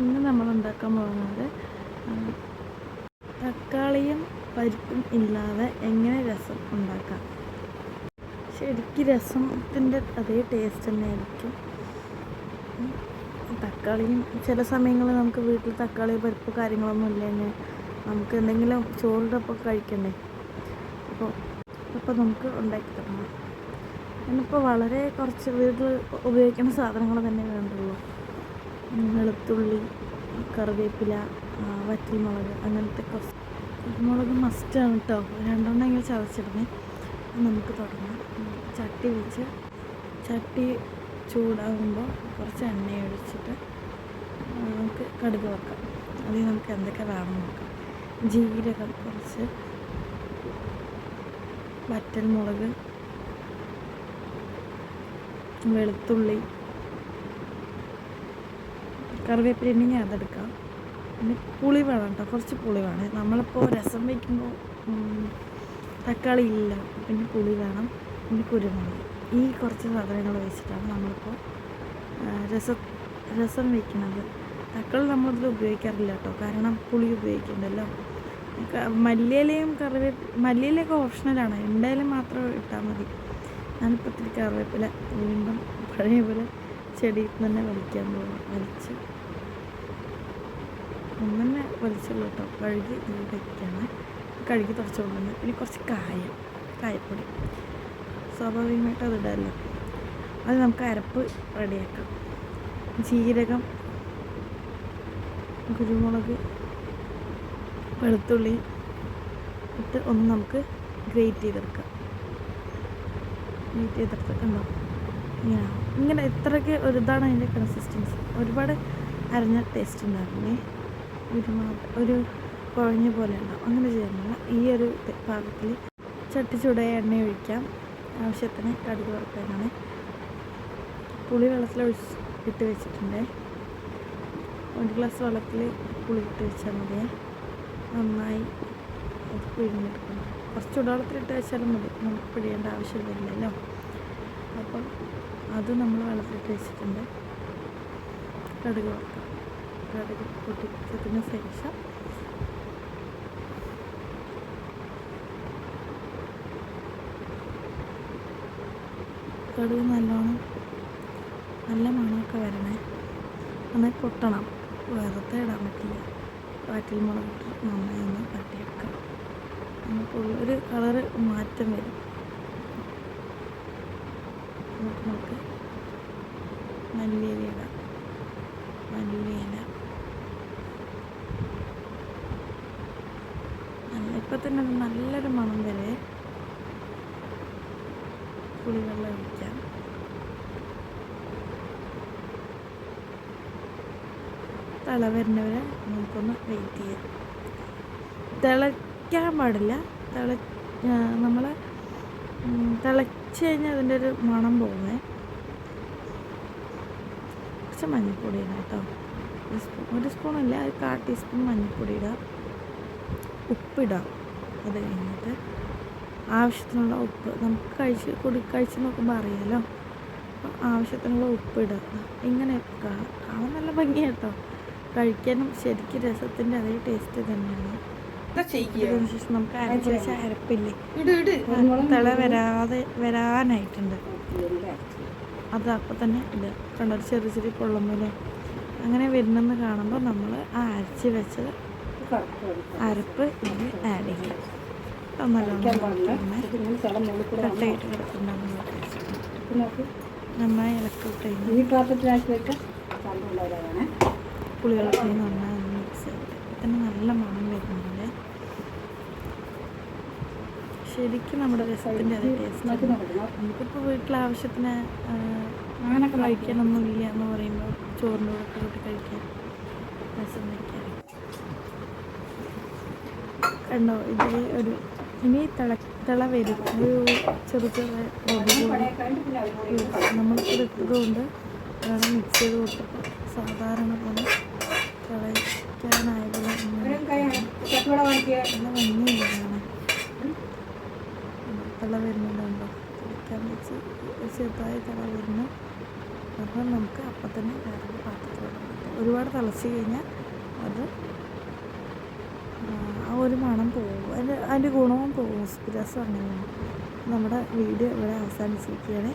ഇന്ന് നമ്മൾ ഉണ്ടാക്കാൻ പോകുന്നത് തക്കാളിയും പരിപ്പും ഇല്ലാതെ എങ്ങനെ രസം ഉണ്ടാക്കാം? ശരിക്കും രസത്തിന്റെ അതേ ടേസ്റ്റ് തന്നെ ആയിരിക്കും. തക്കാളിയും ചില സമയങ്ങളിൽ നമുക്ക് വീട്ടിൽ തക്കാളി പരിപ്പ് കാര്യങ്ങളൊന്നും ഇല്ലെങ്കിൽ നമുക്ക് എന്തെങ്കിലും ചോറിന്റെ ഒപ്പം കഴിക്കണ്ടേ? അപ്പോൾ അപ്പോൾ നമുക്ക് ഉണ്ടാക്കി തുടങ്ങാം ഇന്നിപ്പോൾ വളരെ കുറച്ച് വീട്ടിൽ ഉപയോഗിക്കുന്ന സാധനങ്ങൾ തന്നെ വേണ്ടുള്ളൂ. വെളുത്തുള്ളി കറിവേപ്പില വറ്റൽമുളക് അങ്ങനത്തെ കുറച്ച് കുരുമുളക് മസ്റ്റാണ് കേട്ടോ രണ്ടെണ്ണം ഇങ്ങനെ ചതച്ചിടണേ നമുക്ക് തുടങ്ങാം. ചട്ടി വെച്ച് ചട്ടി ചൂടാകുമ്പോൾ കുറച്ച് എണ്ണ ഒഴിച്ചിട്ട് നമുക്ക് കടുക് വെക്കാം. അതിൽ നമുക്ക് എന്തൊക്കെ വേണം നോക്കാം. ജീരകം കുറച്ച് വറ്റൽമുളക് വെളുത്തുള്ളി കറിവേപ്പില ഉണ്ടെങ്കിൽ അതെടുക്കാം. പിന്നെ പുളി വേണം കേട്ടോ. കുറച്ച് പുളി വേണം. നമ്മളിപ്പോൾ രസം വയ്ക്കുമ്പോൾ തക്കാളി ഇല്ല. പിന്നെ പുളി വേണം. പിന്നെ കുരുമുളക്. ഈ കുറച്ച് സാധനങ്ങൾ വെച്ചിട്ടാണ് നമ്മളിപ്പോൾ രസ രസം വയ്ക്കുന്നത് തക്കാളി നമ്മളിതിൽ ഉപയോഗിക്കാറില്ല കേട്ടോ. കാരണം പുളി ഉപയോഗിക്കണ്ടല്ലോ. ക- മല്ലിയിലയും കറിവേപ്പ് മല്ലിയിലൊക്കെ ഓപ്ഷണലാണ് എന്തായാലും മാത്രം ഇട്ടാൽ മതി. ഞാനിപ്പോൾ ഇത്തിരി കറിവേപ്പില വീണ്ടും പഴയ പോലെ ചെടിയിൽ തന്നെ വലിക്കാൻ പോകും വലിച്ച് ഒന്നെ വലിച്ചുള്ളൂ കേട്ടോ. കഴുകി ഇതിൽ വയ്ക്കാണ് കഴുകി തുടച്ച് കൊണ്ടുവന്ന് പിന്നെ കുറച്ച് കായം കായപ്പൊടി. സ്വാഭാവികമായിട്ട് അത് ഇടാമല്ലോ അത് നമുക്ക് അരപ്പ് റെഡിയാക്കാം. ജീരകം കുരുമുളക് വെളുത്തുള്ളി ഇട്ട് ഒന്ന് നമുക്ക് ഗ്രേറ്റ് ചെയ്തെടുക്കാം. ഗ്രേറ്റ് ചെയ്തെടുത്തിട്ടുണ്ടോ ഇങ്ങനെ. ഇങ്ങനെ ഇത്രയ്ക്ക് ഒരു ഇതാണ് അതിന്റെ കൺസിസ്റ്റൻസി ഒരുപാട് അരഞ്ഞ ടേസ്റ്റ് ഉണ്ടാവില്ലേ? ഒരുപാട് ഒരു കുഴഞ്ഞ പോലെ ഉണ്ടാവും അങ്ങനെ ചെയ്യുന്നില്ല ഈ ഒരു പാകത്തിൽ ചട്ടി ചൂടായ എണ്ണ ഒഴിക്കാം. ആവശ്യത്തിന് കടുക് വറുക്കാനാണ് പുളി വെള്ളത്തിൽ ഒഴിച്ച് ഇട്ട് വെച്ചിട്ടുണ്ട്. ഒരു ഗ്ലാസ് വെള്ളത്തിൽ പുളി ഇട്ട് വെച്ചാൽ മതി. നന്നായി പിഴിഞ്ഞെടുക്കണം. കുറച്ച് ചൂടുവെള്ളത്തിലിട്ട് വെച്ചാലും മതി. നമുക്ക് പിഴിയേണ്ട ആവശ്യം വരില്ലല്ലോ അപ്പം അത് നമ്മൾ വെള്ളത്തിലിട്ട് വെച്ചിട്ടുണ്ട്. കടുക് വറുക്കാം. കടുക് പൊട്ടിച്ചതിന് ശേഷം കടുക് നല്ലോണം നല്ല മണമൊക്കെ വരണേ. നന്നായി പൊട്ടണം. വെറുതെ ഇടാൻ പറ്റില്ല. വാറ്റിൽ മുളക് ഇട്ട് നന്നായി ഒന്ന് തട്ടിയെടുക്കാം നമുക്ക് ഒരു കളറ് മാറ്റം വരും. നമുക്ക് നമുക്ക് മല്ലിയില ഇടാം. മല്ലിയില നല്ല ഇപ്പം തന്നെ ഒരു നല്ലൊരു മണം വരെ പുളിവെള്ളം ഒഴിക്കാം. തിള വരുന്നവരെ നമുക്കൊന്ന് വെയിറ്റ് ചെയ്യാം. തിളയ്ക്കാൻ പാടില്ല. തിള നമ്മൾ തിളച്ച് കഴിഞ്ഞാൽ അതിന്റെ ഒരു മണം പോകുന്നേ. കുറച്ച് മഞ്ഞൾപ്പൊടി ഇടാം കേട്ടോ. ഒരു സ്പൂൺ ഒരു സ്പൂണല്ല ഒരു കാ ടീസ്പൂൺ മഞ്ഞൾപ്പൊടി ഇടാം. ഉപ്പിടാം. അത് കഴിഞ്ഞിട്ട് ആവശ്യത്തിനുള്ള ഉപ്പ് നമുക്ക് കഴിച്ച് കുടി കഴിച്ച് നോക്കുമ്പോൾ അറിയാമല്ലോ അപ്പം ആവശ്യത്തിനുള്ള ഉപ്പ് ഇടുക ഇങ്ങനെ കാണാം കാണാൻ നല്ല ഭംഗി കേട്ടോ കഴിക്കാനും ശരിക്കും രസത്തിന്റെ അതേ ടേസ്റ്റ് തന്നെയാണ്. നമുക്ക് അരച്ച് അരപ്പില്ലേ? തിള വരാതെ വരാനായിട്ടുണ്ട്. അത് അപ്പം തന്നെ ഇടുക കണ്ടൊരു ചെറിയ ചെറിയ പൊള്ളുമ്പോലെ. അങ്ങനെ വരുന്നെന്ന് കാണുമ്പോൾ നമ്മൾ ആ അരച്ച് വെച്ചത് അരപ്പ് ഇതിൽ ആഡ് ചെയ്യും. അപ്പം നല്ലോണം കട്ടായിട്ട് കിടക്കുന്നുണ്ടെന്ന് നന്നായി ഇളക്കി വിട്ട് ഈ പാത്രത്തിലാക്കി വെക്കാം പുളികളൊക്കെ നന്നായി ഒന്ന് മിക്സ് ചെയ്തിട്ട് തന്നെ നല്ല മണം വരുന്നുണ്ട്. ശരിക്കും നമ്മുടെ രസത്തിന്റെ അതേ ടേസ്റ്റ് നമുക്കിപ്പോൾ വീട്ടിൽ ആവശ്യത്തിന് അങ്ങനെ കഴിക്കാനൊന്നും ഇല്ല എന്ന് പറയുമ്പോൾ ചോറിന്റെ കൂടെ കൂട്ടി കഴിക്കാൻ രസം വയ്ക്കാൻ. കണ്ടോ? ഇതിൽ ഒരു ഇനി തിള തിള വരും. ഒരു ചെറു ചെറിയ നമ്മൾ ഇട്ടതുകൊണ്ട് അതാണ് മിക്സ് ചെയ്ത് കൊടുത്തപ്പോൾ സാധാരണ പോലെ തിളയ്ക്കാനായതുപോലെ നല്ല ഭംഗിയില്ലാണ് തിള വരുന്നുണ്ടോ തിളയ്ക്കാൻ വെച്ച് ചെറുതായി തിള വരുന്നു. അപ്പം നമുക്ക് അപ്പം തന്നെ വേറെ പാത്രത്തിലോട്ട് ഒരുപാട് തിളച്ച് കഴിഞ്ഞാൽ അത് ആ, ആ ഒരു മണം പോകും അതിന്റെ ഗുണവും ഉസ്ബി അങ്ങനെയാണ് നമ്മുടെ വീഡിയോ ഇവിടെ അവസാനിച്ചിരിക്കുകയാണ്